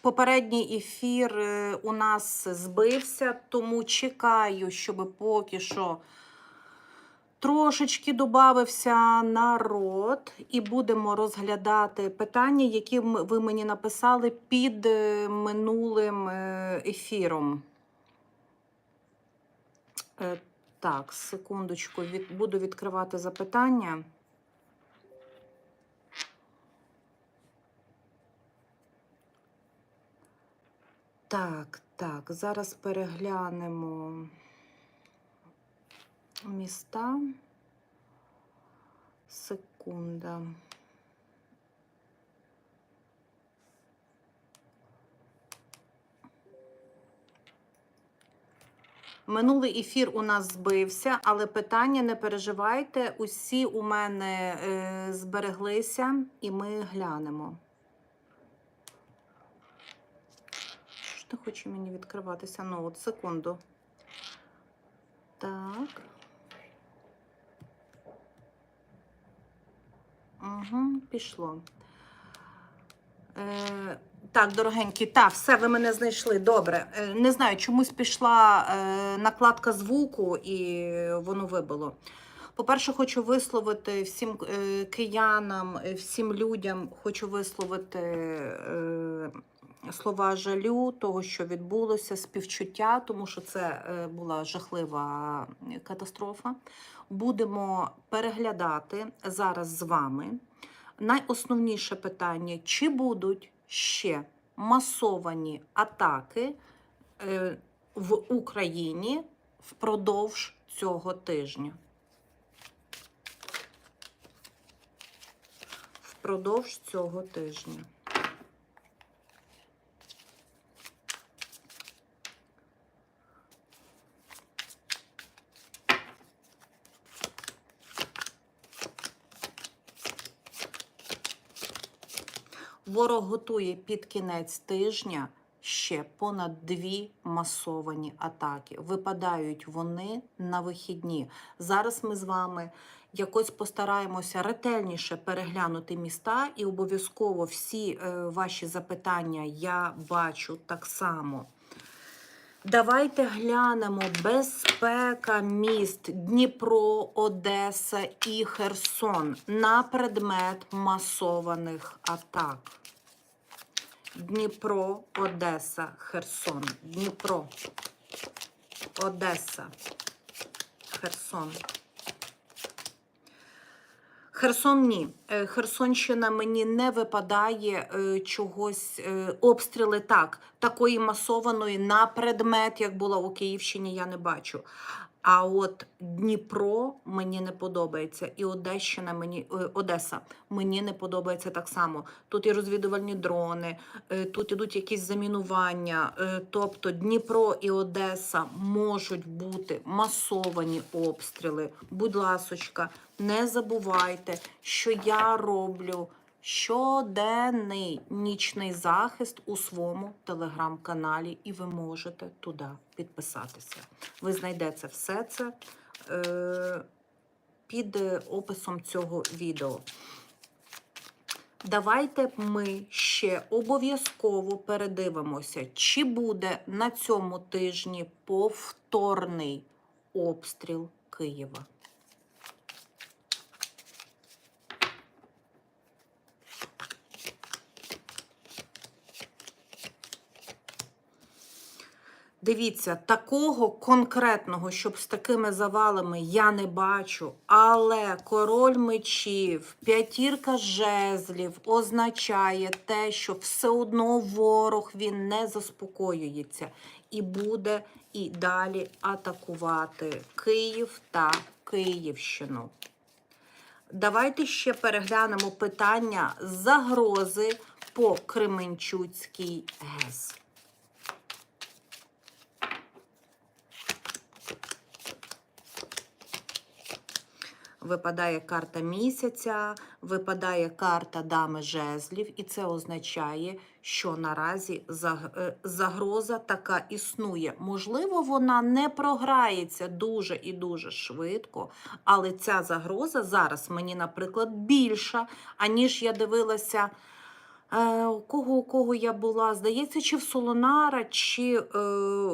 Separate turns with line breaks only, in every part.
Попередній ефір е, у нас збився, тому чекаю, щоб поки що трошечки додався народ, і будемо розглядати питання, які ви мені написали під е, минулим е, ефіром. Так, секундочку, від, буду відкривати запитання. Так, так, зараз переглянемо міста. Секунда. Минулий ефір у нас збився, але питання не переживайте. Усі у мене е, збереглися, і ми глянемо. Що ж не хоче мені відкриватися? Ну, от секунду. Так. Угу, пішло. Е, так, дорогенькі, так, все, ви мене знайшли. Добре. Е, не знаю, чомусь пішла е, накладка звуку і воно вибило. По-перше, хочу висловити всім е, киянам, всім людям, хочу висловити е, слова жалю, того, що відбулося, співчуття, тому що це е, була жахлива катастрофа. Будемо переглядати зараз з вами. Найосновніше питання: чи будуть ще масовані атаки е, в Україні впродовж цього тижня? Впродовж цього тижня. Ворог готує під кінець тижня ще понад дві масовані атаки. Випадають вони на вихідні. Зараз ми з вами якось постараємося ретельніше переглянути міста, і обов'язково всі е, ваші запитання я бачу так само. Давайте глянемо безпека міст Дніпро, Одеса і Херсон на предмет масованих атак. Дніпро, Одеса, Херсон. Дніпро, Одеса, Херсон. Херсон ні. Е, Херсонщина мені не випадає е, чогось е, обстріли так, такої масованої на предмет, як була у Київщині, я не бачу. А от Дніпро мені не подобається, і Одещина мені е, Одеса мені не подобається так само. Тут і розвідувальні дрони, е, тут ідуть якісь замінування. е, Тобто Дніпро і Одеса можуть бути масовані обстріли. Будь ласочка, не забувайте, що я роблю щоденний нічний захист у своєму телеграм-каналі, і ви можете туди підписатися. Ви знайдете все це е, під описом цього відео. Давайте ми ще обов'язково передивимося, чи буде на цьому тижні повторний обстріл Києва. Дивіться, такого конкретного, щоб з такими завалами я не бачу. Але король мечів, п'ятірка жезлів означає те, що все одно ворог він не заспокоюється і буде і далі атакувати Київ та Київщину. Давайте ще переглянемо питання загрози по Кременчуцькій ГЕС. Випадає карта місяця, випадає карта дами жезлів, і це означає, що наразі е, загроза така існує. Можливо, вона не програється дуже і дуже швидко, але ця загроза зараз мені, наприклад, більша, аніж я дивилася у кого у кого я була? Здається, чи в Солонара, чи е,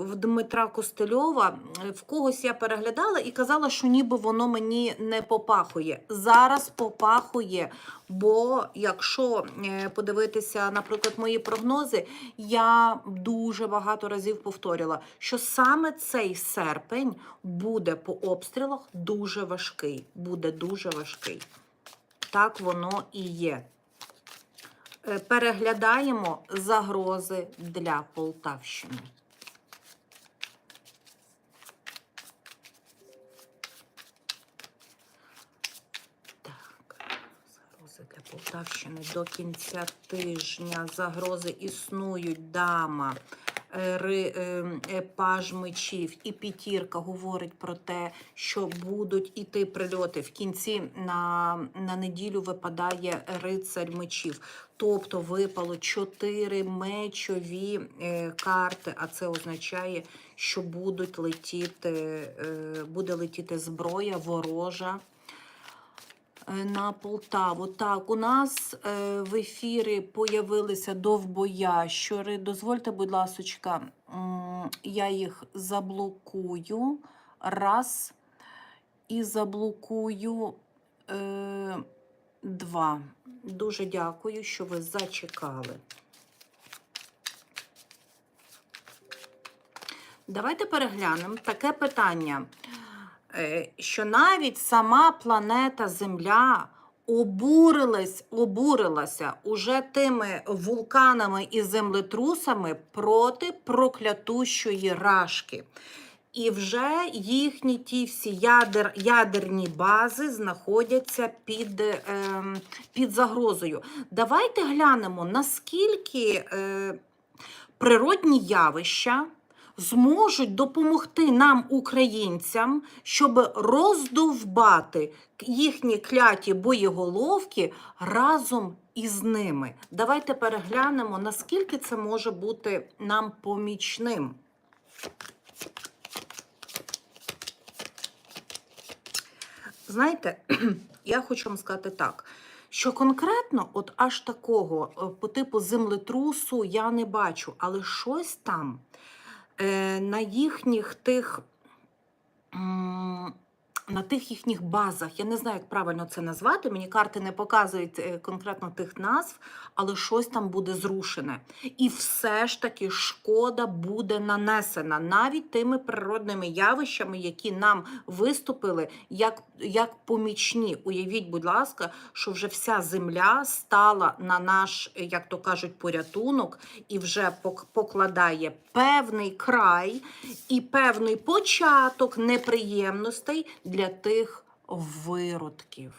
в Дмитра Костельова. В когось я переглядала і казала, що ніби воно мені не попахує. Зараз попахує, бо якщо е, подивитися, наприклад, мої прогнози, я дуже багато разів повторювала, що саме цей серпень буде по обстрілах дуже важкий. Буде дуже важкий. Так воно і є. Е, Переглядаємо загрози для Полтавщини. Для Полтавщини до кінця тижня. Загрози існують. Дама, паж мечів і п'ятірка говорить про те, що будуть іти прильоти. В кінці на, на неділю випадає рицарь мечів. Тобто випало чотири мечові е, карти, а це означає, що будуть летіти, е, буде летіти зброя ворожа на Полтаву. Так, у нас е, в ефірі появилися довбоящури. Дозвольте, будь ласочка, я їх заблокую. Раз. І заблокую е, два. Дуже дякую, що ви зачекали. Давайте переглянемо таке питання, е, що навіть сама планета Земля обурилась, обурилася уже тими вулканами і землетрусами проти проклятущої рашки. І вже їхні ті всі ядер, ядерні бази знаходяться під, ем, під загрозою. Давайте глянемо, наскільки е, природні явища зможуть допомогти нам, українцям, щоб роздовбати їхні кляті боєголовки разом із ними. Давайте переглянемо, наскільки це може бути нам помічним. Знаєте, я хочу вам сказати так, що конкретно, от аж такого е, по типу землетрусу я не бачу, але щось там на їхніх тих. На тих їхніх базах, я не знаю, як правильно це назвати. Мені карти не показують е, конкретно тих назв, але щось там буде зрушене. І все ж таки шкода буде нанесена навіть тими природними явищами, які нам виступили як, як помічні. Уявіть, будь ласка, що вже вся земля стала на наш, як то кажуть, порятунок і вже покладає певний край і певний початок неприємностей для тих виродків.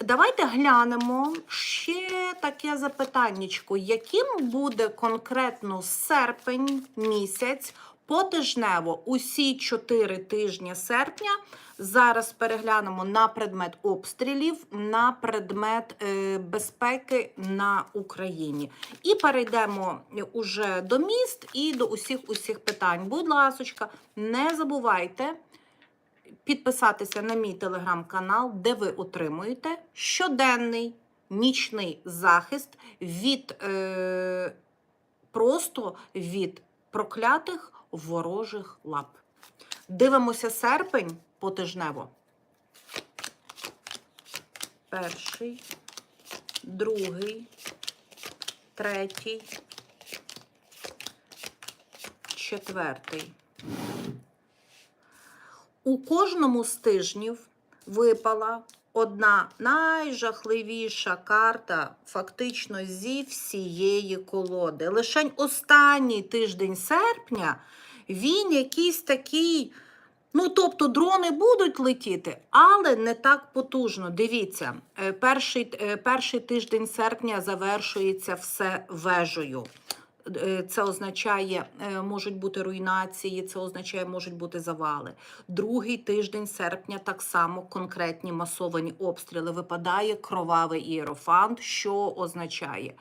Давайте глянемо ще таке запитаннячко. Яким буде конкретно серпень місяць потижнево усі 4 тижні серпня? Зараз переглянемо на предмет обстрілів, на предмет е, безпеки на Україні. І перейдемо уже до міст і до усіх усіх питань. Будь ласочка, не забувайте підписатися на мій телеграм-канал, де ви отримуєте щоденний нічний захист від е, просто від проклятих ворожих лап. Дивимося серпень потижнево. Перший, другий, третій, четвертий. У кожному з тижнів випала одна найжахливіша карта фактично зі всієї колоди. Лишень останній тиждень серпня він якийсь такий. Ну, тобто дрони будуть летіти, але не так потужно. Дивіться, е, перший, е, перший тиждень серпня завершується все вежею. Е, Це означає, е, можуть бути руйнації, це означає, можуть бути завали. Другий тиждень серпня так само конкретні масовані обстріли. Випадає кровавий іерофант, що означає.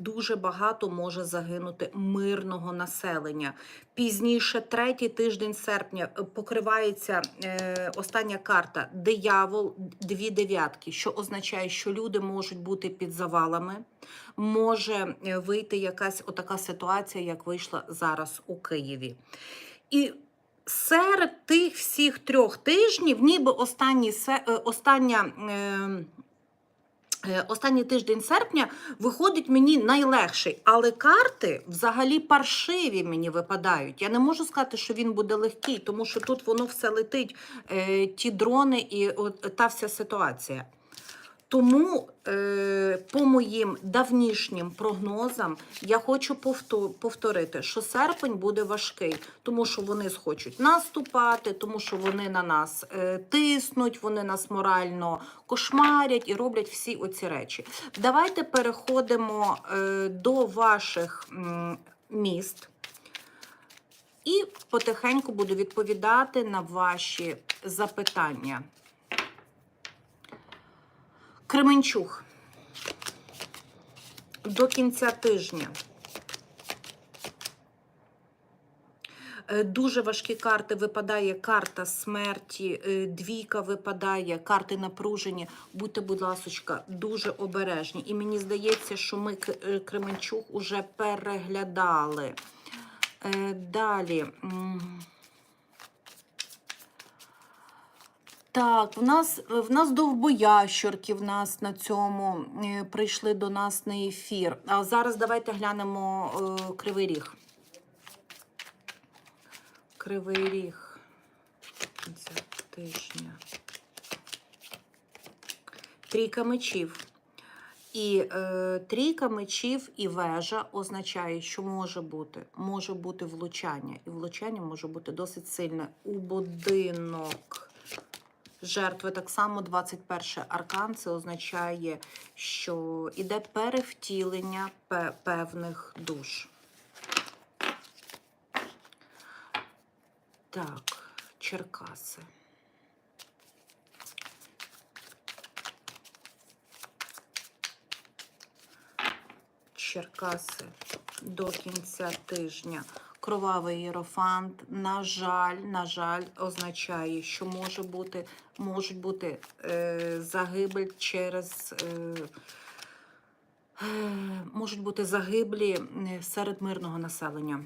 Дуже багато може загинути мирного населення. Пізніше, третій тиждень серпня, е, покривається е, остання карта диявол, дві дев'ятки, що означає, що люди можуть бути під завалами, може е, вийти якась отака ситуація, як вийшла зараз у Києві. І серед тих всіх трьох тижнів, ніби останній, се- е, остання. Е, Останній тиждень серпня виходить мені найлегший, але карти взагалі паршиві мені випадають. Я не можу сказати, що він буде легкий, тому що тут воно все летить, е, ті дрони і та вся ситуація. Тому е, по моїм давнішнім прогнозам я хочу повторити, що серпень буде важкий, тому що вони схочуть наступати, тому що вони на нас е, тиснуть, вони нас морально кошмарять і роблять всі оці речі. Давайте переходимо е, до ваших міст. І потихеньку буду відповідати на ваші запитання. Кременчуг. До кінця тижня. Е, Дуже важкі карти випадає карта смерті, е, двійка випадає, карти напружені. Будьте, будь ласочка, дуже обережні. І мені здається, що ми е, уже переглядали. Далі. м. Так, в нас, в нас довбоящерки в нас на цьому е, прийшли до нас на ефір. А зараз давайте глянемо е, Кривий Ріг. Кривий Ріг. Кінця тижня. Трійка мечів. І е, трійка мечів і вежа означає, що може бути, може бути влучання. І влучання може бути досить сильне у будинок жертви. Так само 21 аркан це означає, що іде перевтілення певних душ. Так, Черкаси. Черкаси до кінця тижня. Кровавий єрофант, на жаль, на жаль, означає, що може бути, можуть бути е, загибель через. Е, е, можуть бути загиблі е, серед мирного населення.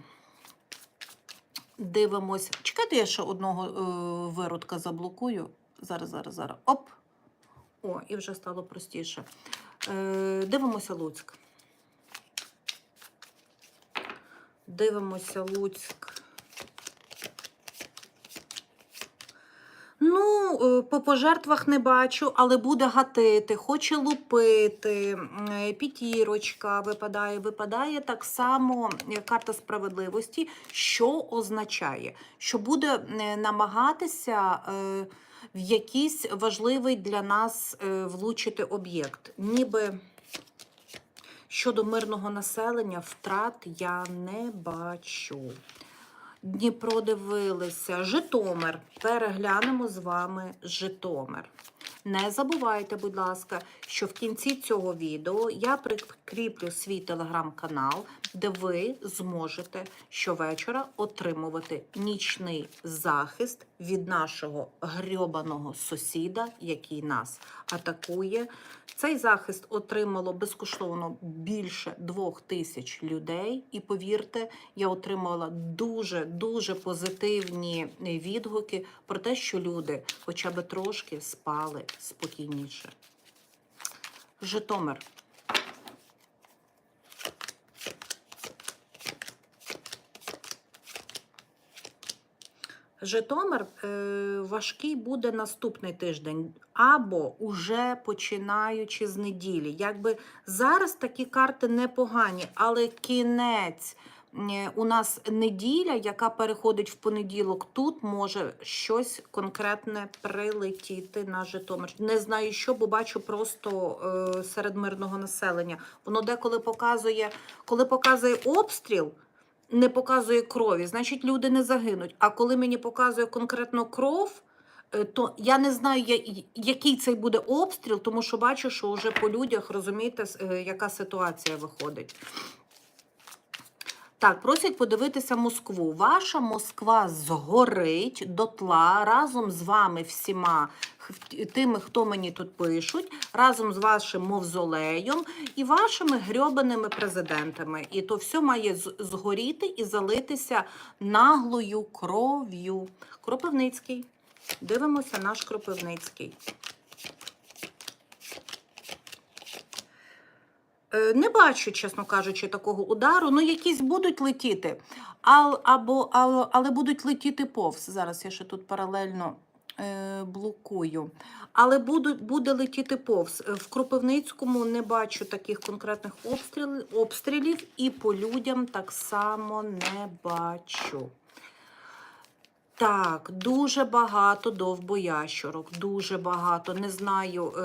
Дивимось. Чекайте, я ще одного е, виродка заблокую. Зараз, зараз, зараз. Оп. О, і вже стало простіше. Е, дивимося Луцьк. Дивимося Луцьк. Ну, е, по пожертвах не бачу, але буде гатити, хоче лупити. е, П'ятірочка випадає. Випадає так само е, карта справедливості, що означає, що буде намагатися в якийсь важливий для нас влучити об'єкт. Ніби щодо мирного населення втрат я не бачу. Дніпро дивилися. Житомир. Переглянемо з вами Житомир. Не забувайте, будь ласка, що в кінці цього відео я прикріплю свій телеграм-канал, де ви зможете щовечора отримувати нічний захист від нашого грьобаного сусіда, який нас атакує. Цей захист отримало безкоштовно більше двох тисяч людей. І повірте, я отримала дуже дуже позитивні відгуки про те, що люди хоча б трошки спали спокійніше. Житомир. Житомир е, важкий буде наступний тиждень, або уже починаючи з неділі. Якби зараз такі карти непогані, але кінець у нас неділя, яка переходить в понеділок, тут може щось конкретне прилетіти на Житомир. Не знаю що, бо бачу просто е, серед мирного населення. Воно деколи показує, коли показує обстріл не показує крові, значить люди не загинуть. А коли мені показує конкретно кров, Е, То я не знаю, який цей буде обстріл, тому що бачу, що вже по людях розумієте, е, яка ситуація виходить. Так, просять подивитися Москву. Ваша Москва згорить дотла разом з вами всіма тими, хто мені тут пишуть, разом з вашим мавзолеєм і вашими грьобаними президентами. І то все має згоріти і залитися наглою кров'ю. Кропивницький. Дивимося наш Кропивницький. Не бачу, чесно кажучи, такого удару. Ну, якісь будуть летіти, ал, або, ал, але будуть летіти повз. Зараз я ще тут паралельно е, блокую. Але будуть, буде летіти повз. Е, В Кропивницькому не бачу таких конкретних обстріл, обстрілів, і по людям так само не бачу. Так, дуже багато довбоящурок, дуже багато. Не знаю, е,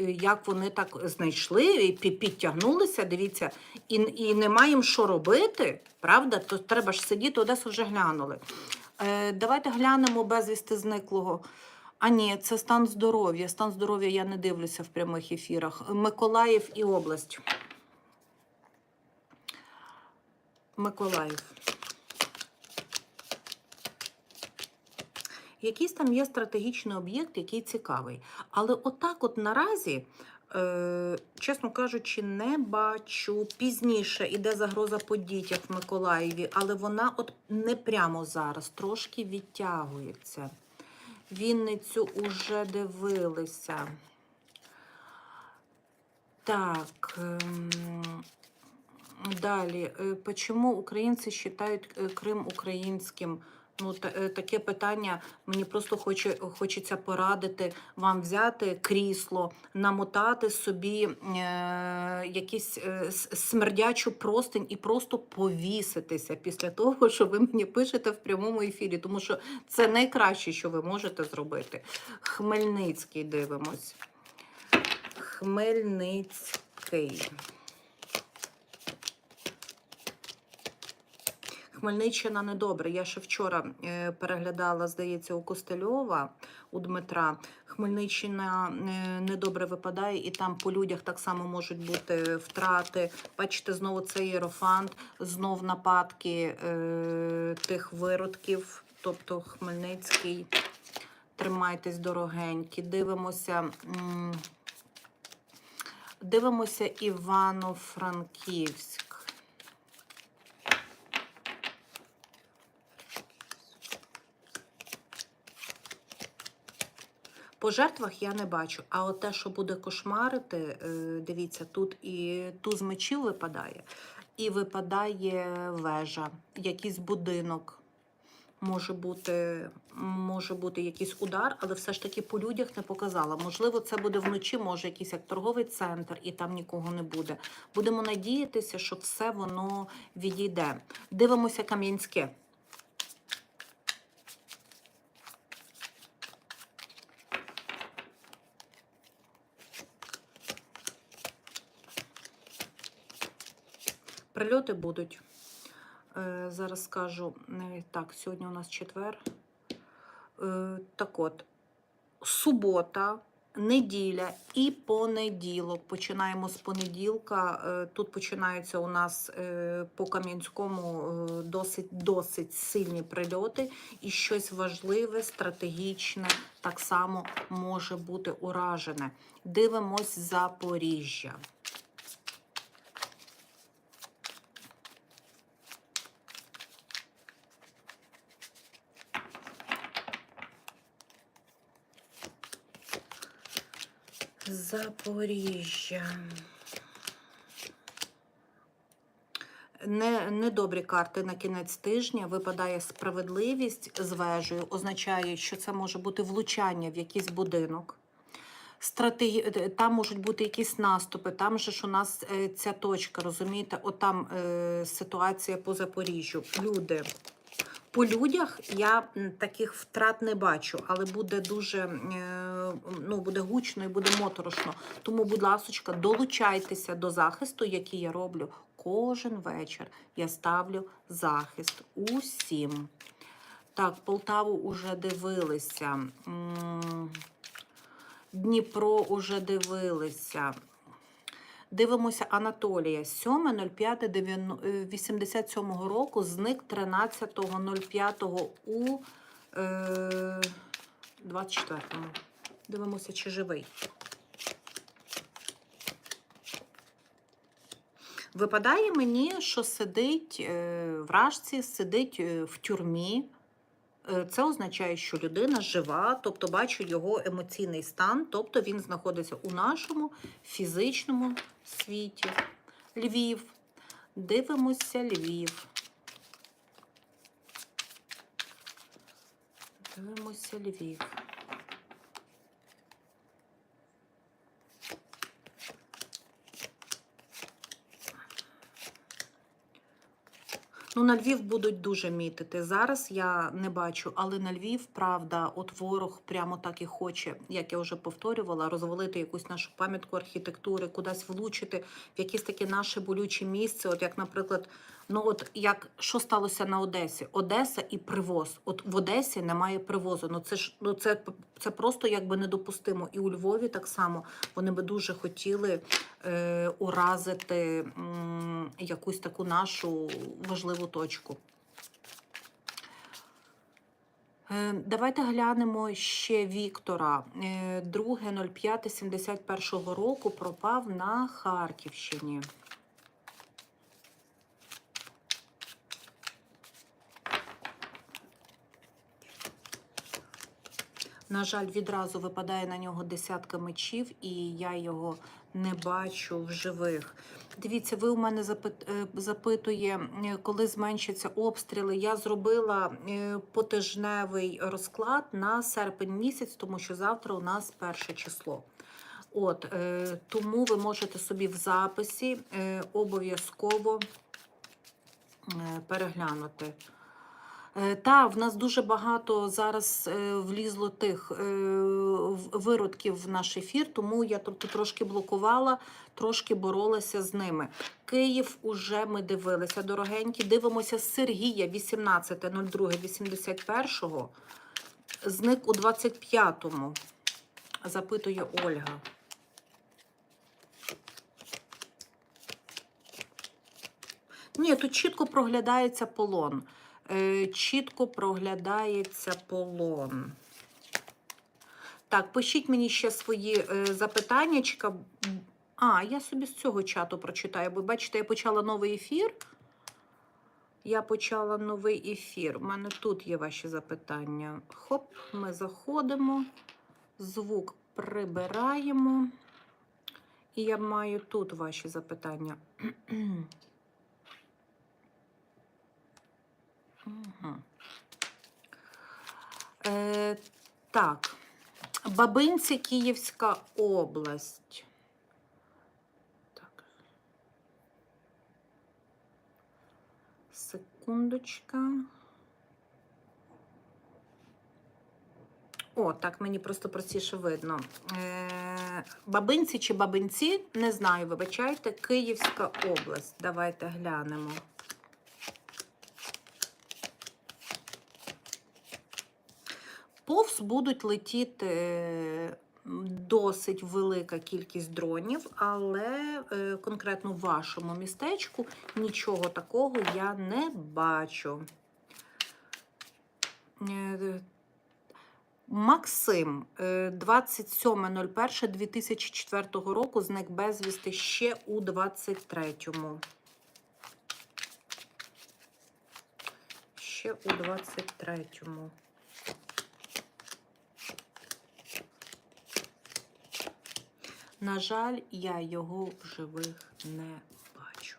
е, як вони так знайшли і підтягнулися. Дивіться, і, і немає їм що робити, правда? То треба ж сидіти, Одесу вже глянули. Е, давайте глянемо безвісти зниклого. А ні, це стан здоров'я. Стан здоров'я я не дивлюся в прямих ефірах. Миколаїв і область. Миколаїв. Якийсь там є стратегічний об'єкт, який цікавий. Але отак, от наразі, е, чесно кажучи, не бачу. Пізніше іде загроза по дітях в Миколаєві, але вона от не прямо зараз, трошки відтягується. Вінницю уже дивилися. Так. ем, Далі, Е, почему українці вважають е, Крим українським? Ну, е, таке питання мені просто хоче, хочеться порадити вам взяти крісло, намотати собі е, якийсь е, смердячу простинь і просто повіситися після того, що ви мені пишете в прямому ефірі, тому що це найкраще, що ви можете зробити. Хмельницький дивимось. Хмельницький. Хмельниччина недобре. Я ще вчора е, переглядала, здається, у Костельова, у Дмитра. Хмельниччина е, недобре випадає, і там по людях так само можуть бути втрати. Бачите, знову цей єрофант, знов нападки е, тих виродків. Тобто Хмельницький, тримайтесь дорогенькі. Дивимося. Дивимося Івано-Франківськ. По жертвах я не бачу. А от те, що буде кошмарити, е, дивіться, тут і туз мечів випадає, і випадає вежа, якийсь будинок. Може бути, може бути якийсь удар, але все ж таки по людях не показала. Можливо, це буде вночі, може якийсь як торговий центр, і там нікого не буде. Будемо надіятися, що все воно відійде. Дивимося Кам'янське. Прильоти будуть. Е, зараз скажу. е, Так, сьогодні у нас четвер. Е, так от, субота, неділя і понеділок. Починаємо з понеділка. Тут починаються у нас по Кам'янському досить, досить сильні прильоти, і щось важливе, стратегічне так само може бути уражене. Дивимось Запоріжжя. Запоріжжя. Не, недобрі карти на кінець тижня. Випадає справедливість з вежею, означає, що це може бути влучання в якийсь будинок. Стратегі... е, Там можуть бути якісь наступи, там же ж у нас е, ця точка, розумієте, отам е, ситуація по Запоріжжю. Люди. По людях я таких втрат не бачу, але буде дуже е, ну, буде гучно і буде моторошно. Тому, будь ласка, долучайтеся до захисту, який я роблю кожен вечір. Я ставлю захист усім. Так, Полтаву уже дивилися. Дніпро уже дивилися. Дивимося Анатолія. 7.05.87 року зник 13.05 у е, 24-му. Дивимося, чи живий. Випадає мені, що сидить е, в Рашці, сидить е, в тюрмі. Е, Це означає, що людина жива, тобто бачу його емоційний стан, тобто він знаходиться у нашому фізичному світі. Львів. Дивимося Львів. Дивимося Львів. Ну, на Львів будуть дуже мітити. Зараз я не бачу, але на Львів, правда, от ворог прямо так і хоче, як я вже повторювала, розвалити якусь нашу пам'ятку архітектури, кудись влучити в якесь таке наше болюче місце. От як, наприклад, ну от як що сталося на Одесі? Одеса і привоз. От в Одесі немає привозу. Ну це ж ну це, це просто якби недопустимо. І у Львові так само вони би дуже хотіли е, уразити м, якусь таку нашу важливу точку. Е, Давайте глянемо ще Віктора. Е, 2.05.71 року пропав на Харківщині. На жаль, відразу випадає на нього десятка мечів, і я його не бачу в живих. Дивіться, ви у мене е, запитує, е, коли зменшаться обстріли. Я зробила е, потижневий розклад на серпень місяць, тому що завтра у нас перше число. От тому ви можете собі в записі обов'язково переглянути. Е, Та, в нас дуже багато зараз е, влізло тих е, виродків в наш ефір, тому я тобто трошки блокувала, трошки боролася з ними. Київ уже ми дивилися, дорогенькі. Дивимося Сергія 18.02.81. Зник у 25-му. Запитує Ольга. Ні, тут чітко проглядається полон. Е, чітко проглядається полон. Так, пишіть мені ще свої е, запитаннячка. А, я собі з цього чату прочитаю. бо бачите, я почала новий ефір. Я почала новий ефір. У мене тут є ваші запитання. Хоп, ми заходимо, звук прибираємо. І я маю тут ваші запитання. Угу. Е, так, Бабинці, Київська область. Так. Секундочка. О, так мені просто простіше видно. Е, бабинці чи бабинці, не знаю, вибачайте, Київська область. Давайте глянемо. Повз будуть летіти е, досить велика кількість дронів, але е, конкретно в вашому містечку нічого такого я не бачу. Е, Максим, е, 27.01.2004 року зник безвісти ще у 23-му. Ще у 23-му. На жаль, я його в живих не бачу.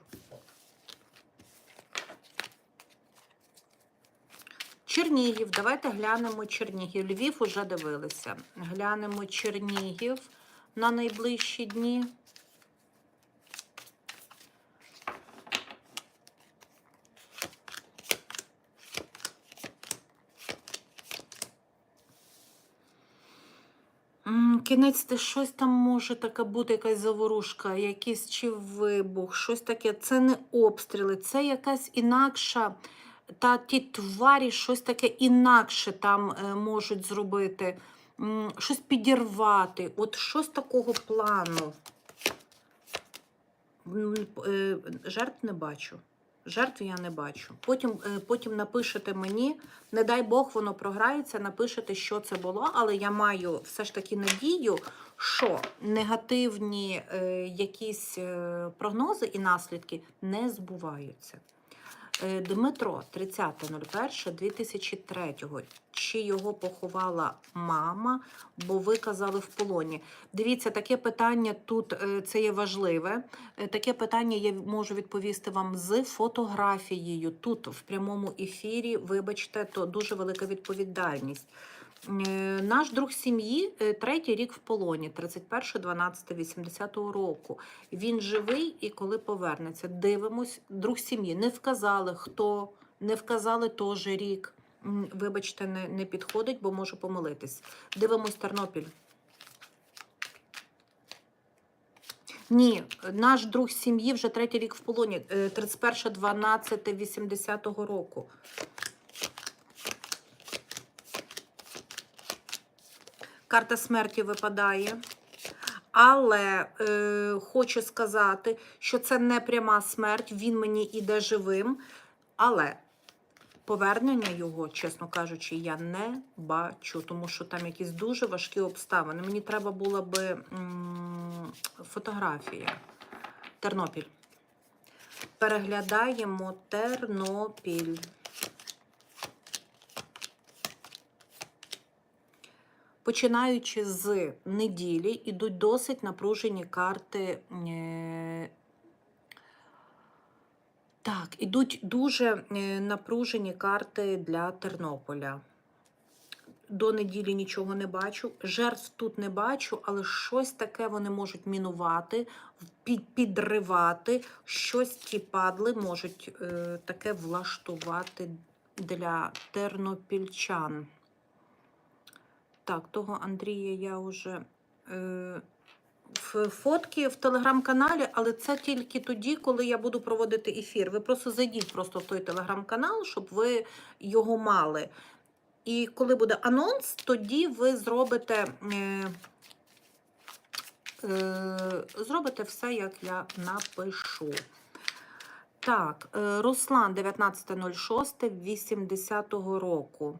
Чернігів. Давайте глянемо Чернігів. Львів уже дивилися. Глянемо Чернігів на найближчі дні. М, Кінець ти щось там може така бути, якась заворушка, якийсь чи вибух, щось таке. Це не обстріли, це якась інакша та ті тварі щось таке інакше там е, можуть зробити, щось підірвати. От щось такого плану. Е, Жертв не бачу. Жертв я не бачу. Потім, е, потім напишете мені, не дай Бог, воно програється, напишете, що це було, але я маю все ж таки надію, що негативні е, якісь е, прогнози і наслідки не збуваються. Е, Дмитро, 30.01.2003. Чи його поховала мама, бо ви казали в полоні? Дивіться, таке питання тут е, це є важливе. Е, Таке питання я можу відповісти вам з фотографією. Тут в прямому ефірі, вибачте, то дуже велика відповідальність. Е, Наш друг сім'ї е, третій рік в полоні, 31.12.80 року. Він живий і коли повернеться. Дивимось, друг сім'ї. Не вказали хто, не вказали теж рік. Вибачте, не, не підходить, бо можу помилитись. Дивимось Тернопіль. Ні, наш друг сім'ї вже третій рік в полоні, е, 31.12.80 року. Карта смерті випадає. Але е, хочу сказати, що це не пряма смерть, він мені іде живим. Але повернення його, чесно кажучи, я не бачу, тому що там якісь дуже важкі обставини. Мені треба була би фотографія. Тернопіль. Переглядаємо Тернопіль. Починаючи з неділі, ідуть досить напружені карти. е, Так, ідуть дуже е, напружені карти для Тернополя. До неділі нічого не бачу. Жертв тут не бачу, але щось таке вони можуть мінувати, підривати. Щось ті падли можуть е, таке влаштувати для тернопільчан. Так, того Андрія я вже е, фотки в телеграм-каналі, але це тільки тоді, коли я буду проводити ефір. Ви просто зайдіть просто в той телеграм-канал, щоб ви його мали. І коли буде анонс, тоді ви зробите, е, е, зробите все, як я напишу. Так, е, Руслан 19.06.80 року.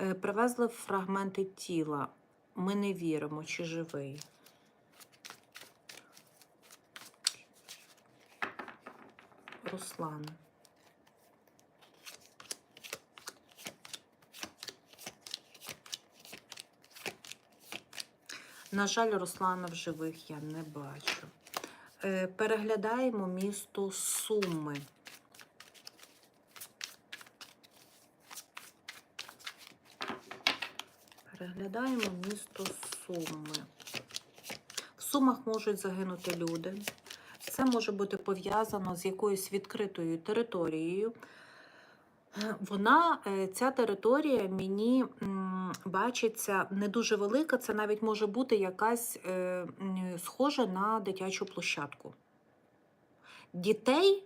Е, Привезли фрагменти тіла. Ми не віримо, чи живий. Руслан. На жаль, Руслана в живих я не бачу. Е, Переглядаємо місто Суми. Переглядаємо місто Суми. В Сумах можуть загинути люди. Це може бути пов'язано з якоюсь відкритою територією. Вона, е, ця територія мені бачиться не дуже велика. Це навіть може бути якась е, схожа на дитячу площадку. Дітей,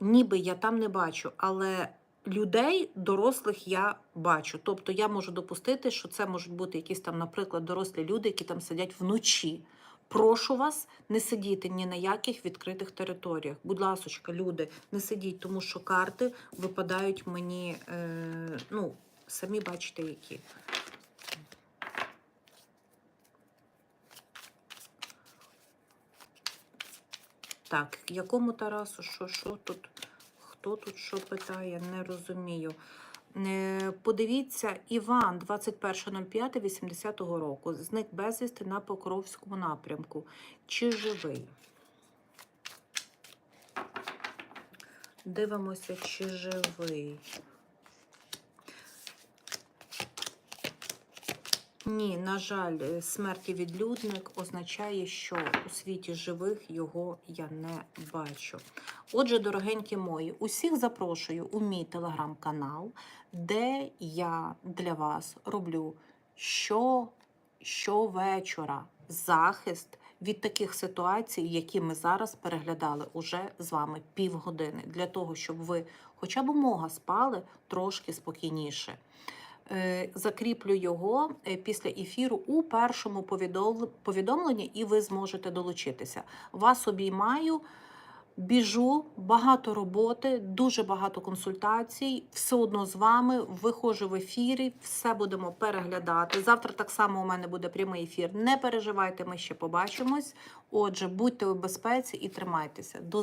ніби я там не бачу, але людей, дорослих я бачу. Тобто я можу допустити, що це можуть бути якісь там, наприклад, дорослі люди, які там сидять вночі. Прошу вас не сидіти ні на яких відкритих територіях. Будь ласочка, люди, не сидіть, тому що карти випадають мені, е, ну, самі бачите, які. Так, якому Тарасу, що, що тут? Хто тут що питає, не розумію. Е, Подивіться, Іван 21.05.80 року. Зник безвісти на Покровському напрямку. Чи живий? Дивимося, чи живий. Ні, на жаль, е, смерті відлюдник означає, що у світі живих його я не бачу. Отже, дорогенькі мої, усіх запрошую у мій телеграм-канал, де я для вас роблю що, щовечора захист від таких ситуацій, які ми зараз переглядали уже з вами півгодини, для того, щоб ви хоча б мога спали трошки спокійніше. Е, Закріплю його е, після ефіру у першому повідомленні, і ви зможете долучитися. Вас обіймаю. Біжу, багато роботи, дуже багато консультацій. Все одно з вами виходжу в ефірі, все будемо переглядати. Завтра так само у мене буде прямий ефір. Не переживайте, ми ще побачимось. Отже, будьте у безпеці і тримайтеся. До